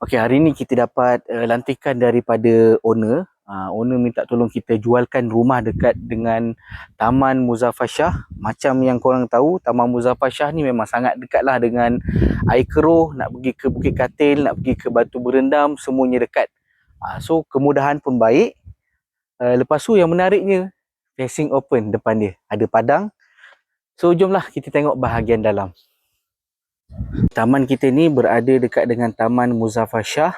Okey, hari ni kita dapat uh, lantikan daripada owner. Uh, owner minta tolong kita jualkan rumah dekat dengan Taman Muzaffar Shah. Macam yang korang tahu, Taman Muzaffar Shah ni memang sangat dekatlah dengan air keruh, nak pergi ke Bukit Katil, nak pergi ke Batu Berendam, semuanya dekat. Uh, so, kemudahan pun baik. Uh, lepas tu yang menariknya, facing open depan dia. Ada padang. So, jomlah kita tengok bahagian dalam. Taman kita ni berada dekat dengan Taman Muzaffar Shah.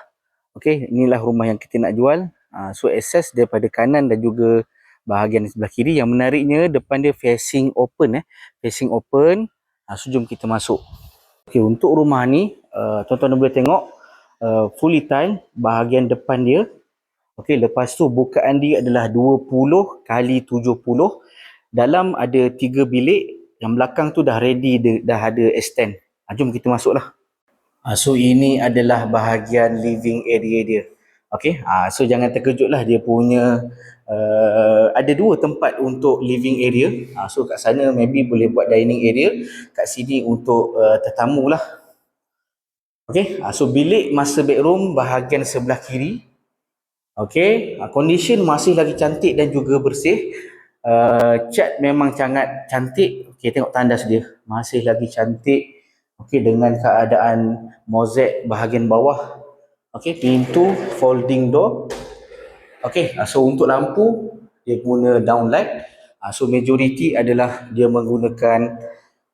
Okey, inilah rumah yang kita nak jual. Uh, so akses daripada kanan dan juga bahagian sebelah kiri. Yang menariknya depan dia facing open eh. Facing open. Uh, so jom kita masuk. Okey, untuk rumah ni uh, tuan-tuan boleh tengok uh, fully tile bahagian depan dia. Okey, lepas tu bukaan dia adalah 20 kali 70. Dalam ada 3 bilik. Yang belakang tu dah ready dah ada extend. Ha, jom kita masuklah. Ha, so ini adalah bahagian living area dia. Okay, ha, so jangan terkejutlah dia punya uh, ada dua tempat untuk living area. Ha, so kat sana maybe boleh buat dining area. Kat sini untuk uh, tetamu lah. Okay, ha, so bilik master bedroom bahagian sebelah kiri. Okay, ha, condition masih lagi cantik dan juga bersih. Uh, cat memang sangat cantik. Okay, tengok tandas dia. Masih lagi cantik. Okey dengan keadaan mozaik bahagian bawah. Okey pintu folding door. Okey ah, so untuk lampu dia guna downlight. Ah, so majority adalah dia menggunakan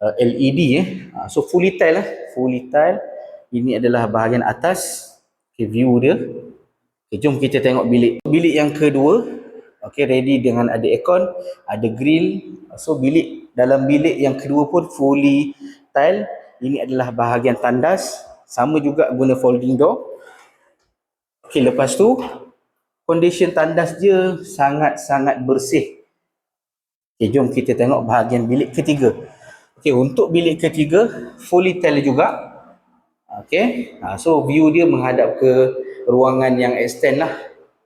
uh, LED eh. Ah, so fully tile lah, fully tile. Ini adalah bahagian atas. Okey view dia. Okay, jom kita tengok bilik. Bilik yang kedua. Okey ready dengan ada aircon, ada grill. So bilik dalam bilik yang kedua pun fully tile ini adalah bahagian tandas sama juga guna folding door. Okey lepas tu condition tandas dia sangat-sangat bersih. Okey jom kita tengok bahagian bilik ketiga. Okey untuk bilik ketiga fully tile juga. Okey ha, so view dia menghadap ke ruangan yang extend lah.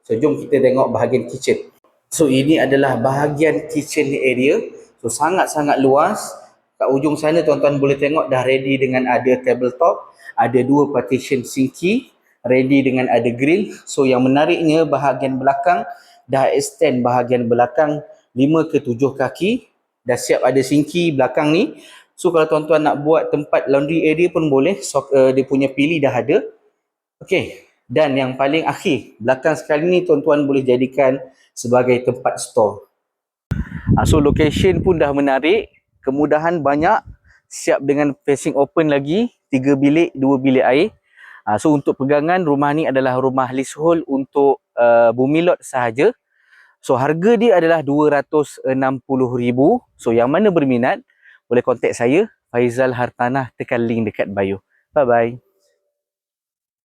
So jom kita tengok bahagian kitchen. So ini adalah bahagian kitchen area. So sangat-sangat luas Kat ujung sana tuan-tuan boleh tengok dah ready dengan ada tabletop, ada dua partition sinki, ready dengan ada grill. So yang menariknya bahagian belakang dah extend bahagian belakang 5 ke 7 kaki. Dah siap ada sinki belakang ni. So kalau tuan-tuan nak buat tempat laundry area pun boleh. So, uh, dia punya pilih dah ada. Okay. Dan yang paling akhir, belakang sekali ni tuan-tuan boleh jadikan sebagai tempat store. Ah, so location pun dah menarik kemudahan banyak siap dengan facing open lagi tiga bilik dua bilik air. Uh, so untuk pegangan rumah ni adalah rumah leasehold untuk uh, bumi lot sahaja. So harga dia adalah 260,000 so yang mana berminat boleh kontak saya Faizal Hartanah tekan link dekat bio. Bye bye